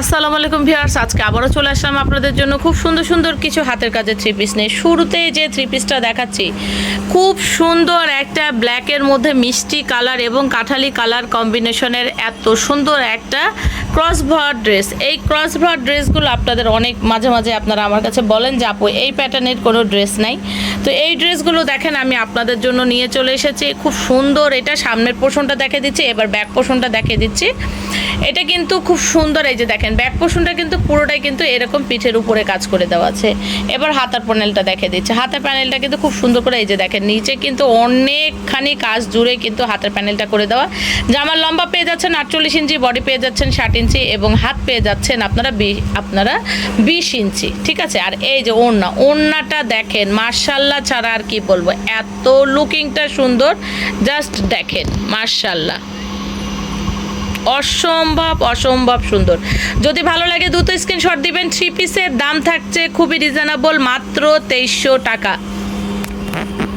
আসসালামু আলাইকুম ভিউয়ার্স, আজকে আবারও চলে আসলাম আপনাদের জন্য খুব সুন্দর সুন্দর কিছু হাতের কাজের থ্রি পিস নিয়ে। শুরুতে যে থ্রি পিসটা দেখাচ্ছি, খুব সুন্দর একটা ব্ল্যাকের মধ্যে মিষ্টি কালার এবং কাঁঠালি কালার কম্বিনেশনের এত সুন্দর একটা ক্রস ভর ড্রেস এই ক্রস ভর ড্রেসগুলো আপনাদের অনেক মাঝে মাঝে আপনারা আমার কাছে বলেন যে, আপু, এই প্যাটার্নের কোনো ড্রেস নাই। তো এই ড্রেসগুলো দেখেন, আমি আপনাদের জন্য নিয়ে চলে এসেছি। খুব সুন্দর, এটা সামনের পোষণটা দেখে দিচ্ছি, এবার ব্যাক পোষণটা দেখে দিচ্ছি। এটা কিন্তু খুব সুন্দর, এই যে দেখেন ব্যাক পোষণটা কিন্তু পুরোটাই কিন্তু এরকম পিঠের উপরে কাজ করে দেওয়া আছে। এবার হাতার প্যানেলটা দেখে দিচ্ছে। হাতের প্যানেলটা কিন্তু খুব সুন্দর করে, এই যে দেখেন, নিচে কিন্তু অনেকখানি কাজ জুড়ে কিন্তু হাতের প্যানেলটা করে দেওয়া। জামার লম্বা পেয়ে যাচ্ছেন আটচল্লিশ ইঞ্চি বডি পেয়ে যাচ্ছেন ষাট এবং হাত পেয়ে যাচ্ছেন আপনারা বি- আপনারা বিশ ইঞ্চি, ঠিক আছে? আর এই যে ওড়না, ওড়নাটা দেখেন মার্শাল্লাহ ছাড়া আর কি বলব, এত লুকিংটা সুন্দর, জাস্ট দেখেন মার্শাল্লাহ অসম্ভব অসম্ভব সুন্দর। যদি ভালো লাগে দ্রুত স্ক্রিনশট দিবেন থ্রি পিসের দাম থাকছে খুবই রিজনেবল মাত্র তেইশশো টাকা।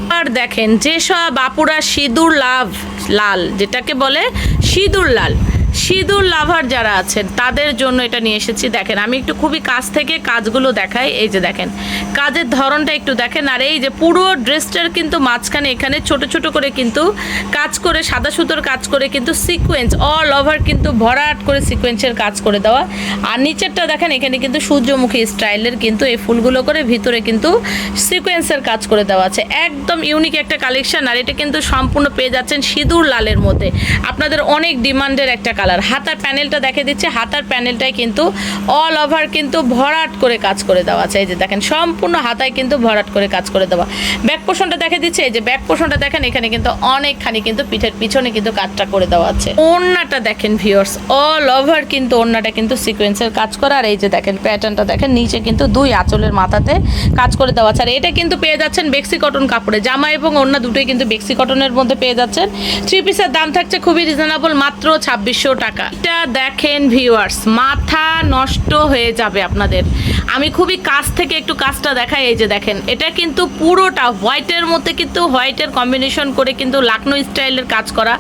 আর দেখেন, যেসব বাপুরা সিঁদুর লাভ, লাল, যেটাকে বলে সিঁদুর লাল সিঁদুর লাভার যারা আছেন, তাদের জন্য এটা নিয়ে এসেছি। দেখেন, আমি একটু খুবই কাছ থেকে কাজগুলো দেখাই। এই যে দেখেন কাজের ধরনটা একটু দেখেন, আর এই যে পুরো ড্রেসটার কিন্তু মাঝখানে এখানে ছোট ছোট করে কিন্তু কাজ করে, সাদা সুতোর কাজ করে কিন্তু সিকোয়েন্স অল ওভার কিন্তু ভরাট করে সিকোয়েন্সের কাজ করে দেওয়া। আর নিচেরটা দেখেন, এখানে কিন্তু সূর্যমুখী স্টাইলের কিন্তু এই ফুলগুলো করে ভিতরে কিন্তু সিকোয়েন্সের কাজ করে দেওয়া আছে। একদম ইউনিক একটা কালেকশন আর এটা কিন্তু সম্পূর্ণ পেয়ে যাচ্ছেন সিঁদুর লালের মধ্যে। আপনাদের অনেক ডিমান্ডের একটা কালার হাতার প্যানেলটা দেখে দিচ্ছে, হাতার প্যানেলটাই কিন্তু অল ওভার কিন্তু ভরাট করে কাজ করে দেওয়া আছে। এই যে দেখেন সম্পূর্ণ হাতায় কিন্তু ভরাট করে কাজ করে দেওয়া। ব্যাক পোষণটা দেখে দিচ্ছে, এই যে ব্যাক পোষণটা দেখেন, এখানে কিন্তু অনেকখানি কিন্তু পিঠের পিছনে কিন্তু কাজটা করে দেওয়া আছে। ওড়নাটা দেখেন ভিউয়ার্স অল ওভার কিন্তু ওড়নাটা কিন্তু সিকোয়েন্সের কাজ করা। আর এই যে দেখেন প্যাটার্নটা দেখেন, নিচে কিন্তু দুই আঁচলের মাথাতে কাজ করে দেওয়া আছে। আর এটা কিন্তু পেয়ে যাচ্ছেন বেক্সি কটন কাপড়ে। জামা এবং ওড়না দুটোই কিন্তু বেক্সি কটনের মধ্যে পেয়ে যাচ্ছেন। থ্রি পিসের দাম থাকছে খুবই রিজনেবল মাত্র ছাব্বিশশো টাকা। এটা দেখেন ভিউয়ার্স মাথা নষ্ট হয়ে যাবে আপনাদের। আমি খুবই কাছ থেকে একটু কাজটা দেখাই এই যে দেখেন, এটা কিন্তু পুরোটা হোয়াইটের মধ্যে কিন্তু হোয়াইটের কম্বিনেশন করে কিন্তু লাকনো স্টাইলের কাজ করা।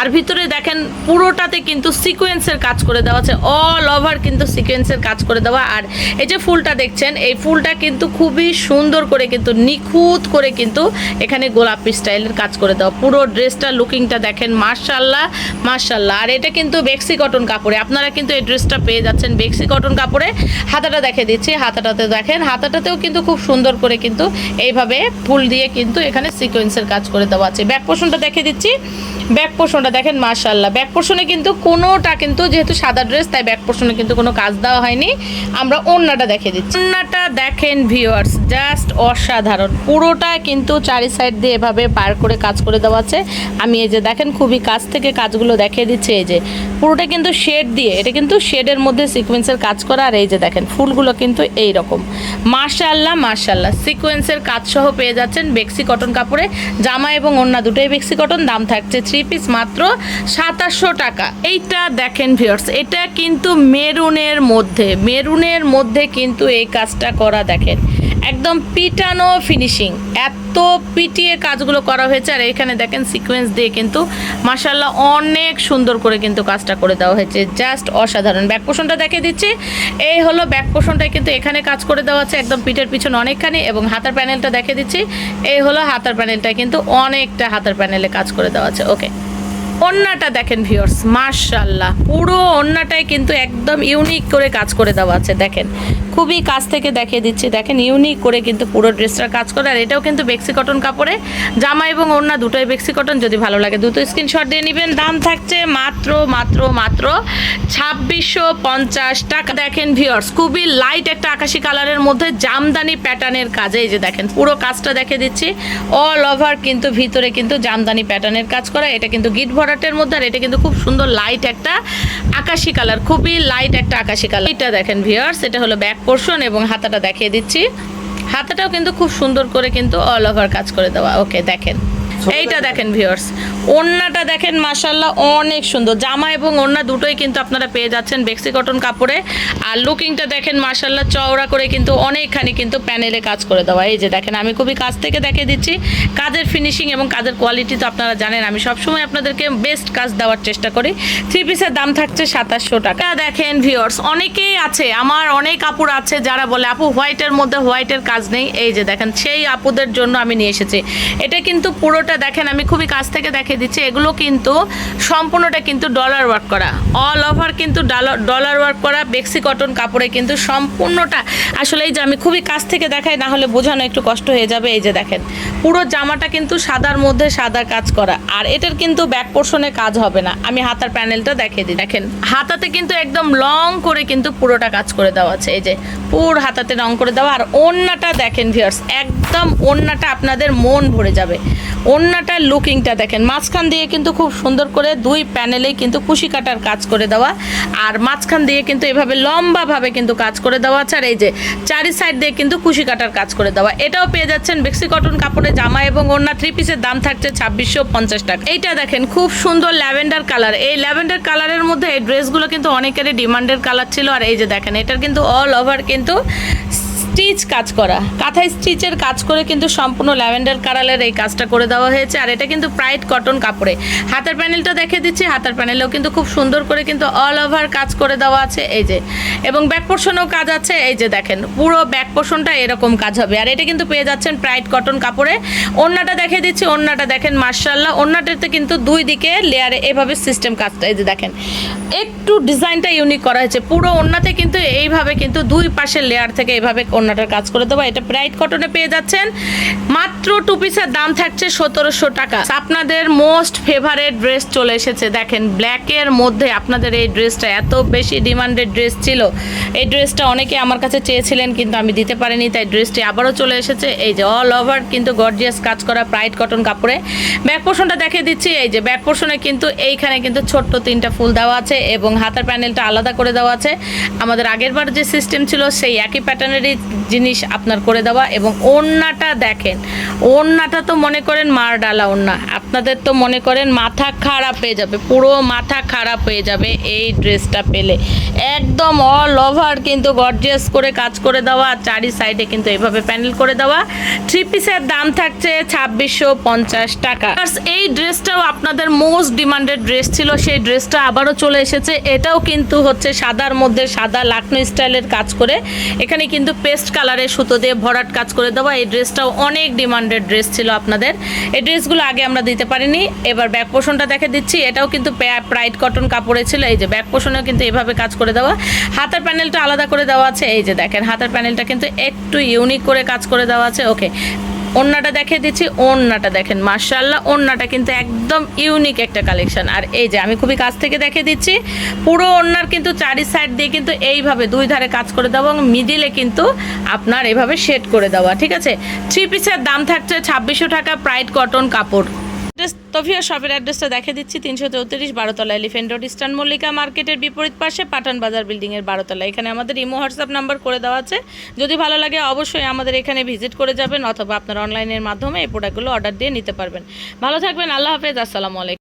আর ভিতরে দেখেন, পুরোটাতে কিন্তু সিকোয়েন্সের কাজ করে দেওয়া আছে। অল ওভার কিন্তু সিকোয়েন্সের কাজ করে দেওয়া। আর এই যে ফুলটা দেখছেন, এই ফুলটা কিন্তু খুবই সুন্দর করে কিন্তু, নিখুঁত করে কিন্তু এখানে গোলাপি স্টাইলের কাজ করে দেওয়া। পুরো ড্রেসটা লুকিংটা দেখেন মার্শাল্লাহ মার্শাল্লাহ আর এটা কিন্তু বেক্সি কটন কাপড়ে। আপনারা কিন্তু এই ড্রেসটা পেয়ে যাচ্ছেন বেক্সি কটন কাপড়ে। হাতাটা দেখে দিচ্ছি, হাতাটাতে দেখেন, হাতাটাতেও কিন্তু খুব সুন্দর করে কিন্তু এইভাবে ফুল দিয়ে কিন্তু এখানে সিকোয়েন্সের কাজ করে দেওয়া আছে। ব্যাক পোর্শনটা দেখে দিচ্ছি। ব্যাক পোর্শনটা দেখেন মার্শাল্লাহ ব্যাক পোর্শনে কিন্তু কোনোটা কিন্তু যেহেতু সাদা ড্রেস তাই ব্যাক পোর্শনে কিন্তু কোনো কাজ দেওয়া হয়নি। আমরা ওড়নাটা দেখে দিচ্ছি। ওড়নাটা দেখেন ভিউয়ার্স জাস্ট অসাধারণ। পুরোটা কিন্তু চারি সাইড দিয়ে এভাবে পার করে কাজ করে দেওয়া আছে। আমি এই যে দেখেন, খুবই কাছ থেকে কাজগুলো দেখিয়ে দিচ্ছে, এই যে। পুরোটা কিন্তু শেড দিয়ে, এটা কিন্তু শেডের মধ্যে সিকোয়েন্সের কাজ করা, আর এই যে দেখেন, ফুলগুলো কিন্তু এই রকম। মার্শাল্লাহ মার্শাল্লাহ সিকোয়েন্সের কাজ সহ পেয়ে যাচ্ছেন বেক্সি কটন কাপড়ে। জামা এবং ওড়না দুটোই বেক্সি কটন দাম থাকছে থ্রি পিস মাত্র সাতাশশো টাকা। এইটা দেখেন ভিউয়ার্স এটা কিন্তু মেরুনের মধ্যে মেরুনের মধ্যে কিন্তু এই কাজটা করা দেখেন। একদম পিটানো ফিনিশিং এত পিটিয়ে কাজগুলো করা হয়েছে, আর এখানে দেখেন সিকোয়েন্স দিয়ে কিন্তু মাসাল্লাহ অনেক সুন্দর করে কিন্তু কাজটা করে দেওয়া হয়েছে। জাস্ট অসাধারণ। ব্যাক পোষণটা দেখে দিচ্ছি। এই হলো ব্যাক পোষণটা কিন্তু এখানে কাজ করে দেওয়া আছে, একদম পিঠের পিছনে অনেকখানি এবং হাতার প্যানেলটা দেখে দিচ্ছি। এই হলো হাতার প্যানেলটা কিন্তু অনেকটা হাতার প্যানেলে কাজ করে দেওয়া আছে। ওকে ওন্নাটা দেখেন ভিউয়ার্স মার্শাল্লাহ পুরো ওন্নাটাই কিন্তু একদম ইউনিক করে কাজ করে দেওয়া আছে, দেখেন। খুবই কাছ থেকে দেখিয়ে দিচ্ছি। দেখেন ইউনিক করে কিন্তু পুরো ড্রেসটার কাজ করে, আর এটাও কিন্তু বেক্সি কটন কাপড়ে। জামা এবং ওড়না দুটোই বেক্সি কটন যদি ভালো লাগে দুটো স্ক্রিনশট দিয়ে নেবেন। দাম থাকছে মাত্র মাত্র মাত্র ছাব্বিশশো পঞ্চাশ টাকা। দেখেন ভিওর্স খুবই লাইট একটা আকাশি কালারের মধ্যে জামদানি প্যাটার্নের কাজে। যে দেখেন, পুরো কাজটা দেখে দিচ্ছি। অল ওভার কিন্তু ভিতরে কিন্তু জামদানি প্যাটার্নের কাজ করা। এটা কিন্তু গিট ভরাটের মধ্যে, আর এটা কিন্তু খুব সুন্দর লাইট একটা আকাশি কালার খুবই লাইট একটা আকাশি কালার এটা দেখেন ভিওর্স এটা হলো ব্যাক পোর্শন এবং হাতাটা দেখিয়ে দিচ্ছি। হাতাটাও কিন্তু খুব সুন্দর করে কিন্তু অল ওভার কাজ করে দেওয়া। ওকে দেখেন। এইটা দেখেন ভিউয়ার্স ওড়নাটা দেখেন মাশাল্লাহ অনেক সুন্দর। জামা এবং ওড়না দুটোই কিন্তু আপনারা পেয়ে যাচ্ছেন বেক্সি কটন কাপড়ে। আর লুকিংটা দেখেন মাশাল্লাহ চওড়া করে কিন্তু অনেকখানি কিন্তু প্যানেলে কাজ করে দেওয়া। এই যে দেখেন, আমি খুবই কাছ থেকে দেখে দিচ্ছি। কাজের ফিনিশিং এবং কাজের কোয়ালিটি তো আপনারা জানেন, আমি সবসময় আপনাদেরকে বেস্ট কাজ দেওয়ার চেষ্টা করি। থ্রি পিসের দাম থাকছে সাতাশশো টাকা। দেখেন ভিউয়ার্স অনেকেই আছে, আমার অনেক আপুর আছে, যারা বলে, আপু হোয়াইটের মধ্যে হোয়াইটের কাজ নেই। এই যে দেখেন, সেই আপুদের জন্য আমি নিয়ে এসেছি। এটা কিন্তু পুরোটা দেখেন আমি খুবই কাছ থেকে দেখে দিচ্ছি, এগুলো কিন্তু সম্পূর্ণটা কিন্তু ডলার ওয়ার্ক করা। অল ওভার কিন্তু ডলার ওয়ার্ক করা, বেক্সি কটন কাপড়ে কিন্তু সম্পূর্ণটা। আসলে এই যে আমি খুবই কাছ থেকে দেখাই, না হলে বোঝানো একটু কষ্ট হয়ে যাবে, এই যে দেখেন। পুরো জামাটা কিন্তু সাদার মধ্যে সাদা কাজ করা। আর এটার কিন্তু ব্যাক পোর্শনে কাজ হবে না। আমি হাতার প্যানেলটা দেখিয়ে দিই। দেখেন, হাতাতে কিন্তু একদম লং করে কিন্তু পুরোটা কাজ করে দেওয়া আছে। এই যে পুরো হাতাতে রং করে দেওয়া। আর ওন্নাটা দেখেন ভিয়ার্স একদম ওন্নাটা আপনাদের মন ভরে যাবে। ওন্নাটার লুকিংটা দেখেন। মাঝখান দিয়ে কিন্তু খুব সুন্দর করে দুই প্যানেলেই কিন্তু কুশি কাটার কাজ করে দেওয়া। আর মাঝখান দিয়ে কিন্তু এভাবে লম্বাভাবে কিন্তু কাজ করে দেওয়া আছে। আর এই যে চারি সাইড দিয়ে কিন্তু কুশি কাটার কাজ করে দেওয়া। এটাও পেয়ে যাচ্ছেন বেক্সি কটন কাপড়ে জামা এবং ওড়না থ্রি পিসের দাম থাকছে ছাব্বিশশো পঞ্চাশ টাকা। এইটা দেখেন, খুব সুন্দর ল্যাভেন্ডার কালার। এই ল্যাভেন্ডার কালারের মধ্যে এই ড্রেসগুলো কিন্তু অনেকেরই ডিমান্ডের কালার ছিল। আর এই যে দেখেন, এটার কিন্তু অল ওভার কিন্তু স্টিচ কাজ করা। কাঁথায় স্টিচের কাজ করে কিন্তু সম্পূর্ণ ল্যাভেন্ডার কালারের এই কাজটা করে দেওয়া হয়েছে, আর এটা কিন্তু প্রাইড কটন কাপড়ে। হাতের প্যানেলটা দেখে দিচ্ছি, হাতের প্যানেলেও কিন্তু খুব সুন্দর করে কিন্তু অল ওভার কাজ করে দেওয়া আছে, এই যে। এবং ব্যাক পোর্শনেও কাজ আছে, এই যে দেখেন, পুরো ব্যাক পোর্শনটা এরকম কাজ হবে। আর এটা কিন্তু পেয়ে যাচ্ছেন প্রাইড কটন কাপড়ে। ওড়নাটা দেখে দিচ্ছি, ওড়নাটা দেখেন মার্শাল্লাহ ওড়নাটাতে কিন্তু দুই দিকে লেয়ারে এভাবে সিস্টেম কাজটা, এই যে দেখেন। একটু ডিজাইনটা ইউনিক করা হয়েছে, পুরো ওড়নাতে কিন্তু এইভাবে কিন্তু দুই পাশের লেয়ার থেকে এইভাবে ওড়নাটার কাজ করে দেবো। এটা ব্রাইট কটনে পেয়ে যাচ্ছেন। মাত্র টু পিসের দাম থাকছে সতেরোশো টাকা। আপনাদের মোস্ট ফেভারেট ড্রেস চলে এসেছে। দেখেন ব্ল্যাকের মধ্যে আপনাদের এই ড্রেসটা এত বেশি ডিমান্ডেড ড্রেস ছিল। এই ড্রেসটা অনেকে আমার কাছে চেয়েছিলেন, কিন্তু আমি দিতে পারিনি, তাই ড্রেসটি আবারও চলে এসেছে। এই যে অল ওভার কিন্তু গর্জিয়াস কাজ করা ব্রাইট কটন কাপড়ে। ব্যাক পোর্শনটা দেখে দিচ্ছি। এই যে ব্যাক পোর্শনে কিন্তু এইখানে কিন্তু ছোট্ট তিনটা ফুল দেওয়া আছে এবং হাতার প্যানেলটা আলাদা করে দেওয়া আছে। আমাদের আগেরবার যে সিস্টেম ছিল, সেই একই প্যাটার্নেরই জিনিস আপনার করে দেওয়া এবং ওড়নাটা দেখেন। ওড়নাটা তো মনে করেন মার ডালা ওড়না। আপনাদের তো মনে করেন মাথা খারাপ হয়ে যাবে, পুরো মাথা খারাপ হয়ে যাবে এই ড্রেসটা পেলে। একদম অল ওভার কিন্তু গর্জিয়াস করে কাজ করে দেওয়া আর চারি সাইডে কিন্তু এভাবে প্যানেল করে দেওয়া। থ্রি পিসের দাম থাকছে ছাব্বিশশো পঞ্চাশ টাকা। এই ড্রেসটাও আপনাদের মোস্ট ডিমান্ডেড ড্রেস ছিল, সেই ড্রেসটা আবারও চলে এসেছে। এটাও কিন্তু হচ্ছে সাদার মধ্যে সাদা, লাকনো স্টাইলের কাজ করে। এখানে কিন্তু পেস্ট কালারের সুতো দিয়ে ভরাট কাজ করে দেওয়া এই ড্রেসটাও অনেক ডিমান্ডেড ড্রেস ছিল আপনাদের। এই ড্রেসগুলো আগে আমরা দিতে পারিনি। এবার ব্যাক পোষণটা দেখে দিচ্ছি। এটাও কিন্তু প্রাইড কটন কাপড়ে ছিল। এই যে ব্যাক পোষণেও কিন্তু এভাবে কাজ করে দেওয়া। হাতের প্যানেলটা আলাদা করে দেওয়া আছে। এই যে দেখেন, হাতের প্যানেলটা কিন্তু একটু ইউনিক করে কাজ করে দেওয়া আছে। ওকে ওড়নাটা দেখে দিচ্ছি, ওড়নাটা দেখেন মার্শাল্লাহ ওড়নাটা কিন্তু একদম ইউনিক একটা কালেকশন আর এই যে আমি খুবই কাছ থেকে দেখে দিচ্ছি, পুরো ওড়নার কিন্তু চারি সাইড দিয়ে কিন্তু এইভাবে দুই ধারে কাজ করে দেবো এবং মিডিলে কিন্তু আপনার এভাবে শেড করে দেওয়া, ঠিক আছে? থ্রি পিসের দাম থাকছে ছাব্বিশশো টাকা প্রাইড কটন কাপড়। তফিয়া শপের অ্যাড্রেসটা দেখে দিচ্ছি, তিনশো চৌত্রিশ বারোতলা এলিফেন্ট রোড, ইস্টার্ন মল্লিকা মার্কেটের বিপরীত পাশে পাটান বাজার বিল্ডিংয়ের বারোতলা। এখানে আমাদের ইমো হোয়াটসঅ্যাপ নাম্বার করে দেওয়া আছে। যদি ভালো লাগে অবশ্যই আমাদের এখানে ভিজিট করে যাবেন অথবা আপনার অনলাইনের মাধ্যমে এই প্রোডাক্টগুলো অর্ডার দিয়ে নিতে পারবেন। ভালো থাকবেন, আল্লাহ হাফেজ, আসসালামু আলাইকুম।